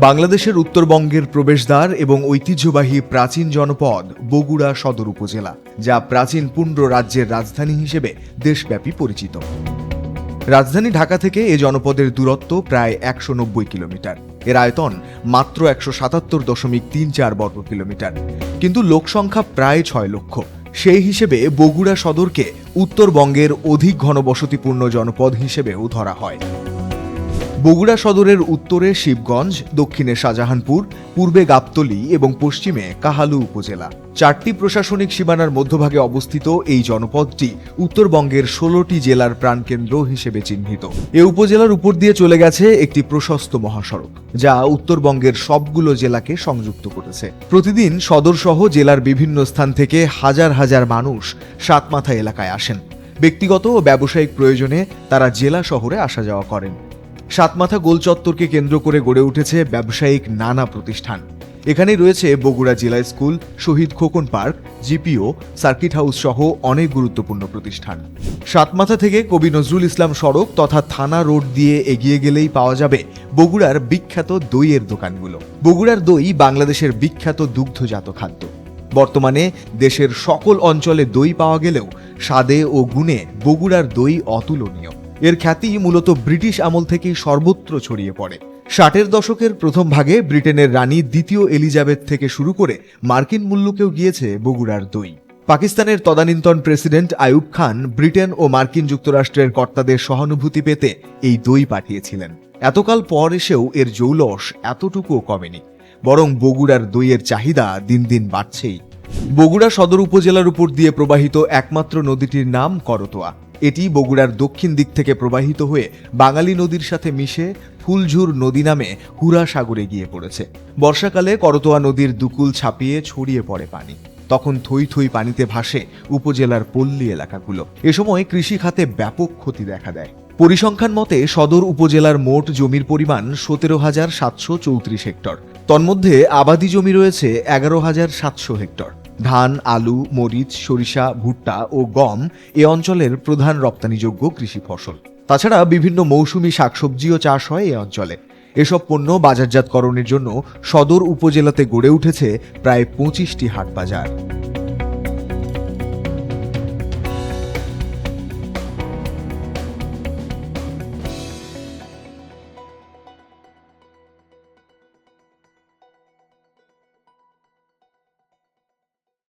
বাংলাদেশের উত্তরবঙ্গের প্রবেশদ্বার এবং ঐতিহ্যবাহী প্রাচীন জনপদ বগুড়া সদর উপজেলা, যা প্রাচীন পুণ্ড রাজ্যের রাজধানী হিসেবে দেশব্যাপী পরিচিত। রাজধানী ঢাকা থেকে এ জনপদের দূরত্ব প্রায় একশো নব্বই কিলোমিটার। এর আয়তন মাত্র একশো সাতাত্তর দশমিক তিন চার বর্গ কিলোমিটার। কিন্তু লোকসংখ্যা প্রায় ছয় লক্ষ। সেই হিসেবে বগুড়া সদরকে উত্তরবঙ্গের অধিক ঘনবসতিপূর্ণ জনপদ হিসেবেও ধরা হয়। বগুড়া সদরের উত্তরে শিবগঞ্জ, দক্ষিণে শাহজাহানপুর, পূর্বে গাবতলী এবং পশ্চিমে কাহালু উপজেলা। চারটি প্রশাসনিক সীমানার মধ্যভাগে অবস্থিত এই জনপদটি উত্তরবঙ্গের ষোলোটি জেলার প্রাণকেন্দ্র হিসেবে চিহ্নিত। এ উপজেলার উপর দিয়ে চলে গেছে একটি প্রশস্ত মহাসড়ক, যা উত্তরবঙ্গের সবগুলো জেলাকে সংযুক্ত করেছে। প্রতিদিন সদরসহ জেলার বিভিন্ন স্থান থেকে হাজার হাজার মানুষ সাতমাথা এলাকায় আসেন। ব্যক্তিগত ও ব্যবসায়িক প্রয়োজনে তারা জেলা শহরে আসা যাওয়া করেন। সাতমাথা গোল চত্বরকে কেন্দ্র করে গড়ে উঠেছে ব্যবসায়িক নানা প্রতিষ্ঠান। এখানে রয়েছে বগুড়া জেলা school, Shahid Khokon park, GPO, circuit house সহ অনেক গুরুত্বপূর্ণ প্রতিষ্ঠান। সাতমাথা থেকে কবি নজরুল ইসলাম সড়ক তথা থানা রোড দিয়ে এগিয়ে গেলেই পাওয়া যাবে বগুড়ার বিখ্যাত দইয়ের দোকানগুলো। বগুড়ার দই বাংলাদেশের বিখ্যাত দুগ্ধজাত খাদ্য। বর্তমানে দেশের সকল অঞ্চলে দই পাওয়া গেলেও স্বাদে ও গুণে বগুড়ার দই অতুলনীয়। এর খ্যাতি মূলত ব্রিটিশ আমল থেকেই সর্বত্র ছড়িয়ে পড়ে। ষাটের দশকের প্রথম ভাগে ব্রিটেনের রানী দ্বিতীয় এলিজাবেথ থেকে শুরু করে মার্কিন মূল্যকেও গিয়েছে বগুড়ার দই। পাকিস্তানের তদানীন্তন প্রেসিডেন্ট আইয়ুব খান ব্রিটেন ও মার্কিন যুক্তরাষ্ট্রের কর্তাদের সহানুভূতি পেতে এই দই পাঠিয়েছিলেন। এতকাল পর এসেও এর জৌলস এতটুকুও কমেনি। বরং বগুড়ার দইয়ের চাহিদা দিন দিন বাড়ছেই। বগুড়া সদর উপজেলার উপর দিয়ে প্রবাহিত একমাত্র নদীটির নাম করতোয়া। এটি বগুড়ার দক্ষিণ দিক থেকে প্রবাহিত হয়ে বাঙালি নদীর সাথে মিশে ফুলঝুর নদী নামে হুরা সাগরে গিয়ে পড়েছে। বর্ষাকালে করতোয়া নদীর দুকুল ছাপিয়ে ছড়িয়ে পড়ে পানি। তখন থই থই পানিতে ভাসে উপজেলার পল্লী এলাকাগুলো। এ সময় কৃষি খাতে ব্যাপক ক্ষতি দেখা দেয়। পরিসংখ্যান মতে সদর উপজেলার মোট জমির পরিমাণ সতেরো হাজার সাতশো চৌত্রিশ হেক্টর। তন্মধ্যে আবাদি জমি রয়েছে এগারো হাজার সাতশো হেক্টর। ধান, আলু, মরিচ, সরিষা, ভুট্টা ও গম এ অঞ্চলের প্রধান রপ্তানিযোগ্য কৃষি ফসল। তাছাড়া বিভিন্ন মৌসুমি শাকসবজিও চাষ হয় এ অঞ্চলে। এসব পণ্য বাজারজাতকরণের জন্য সদর উপজেলাতে গড়ে উঠেছে প্রায় পঁচিশটি হাট বাজার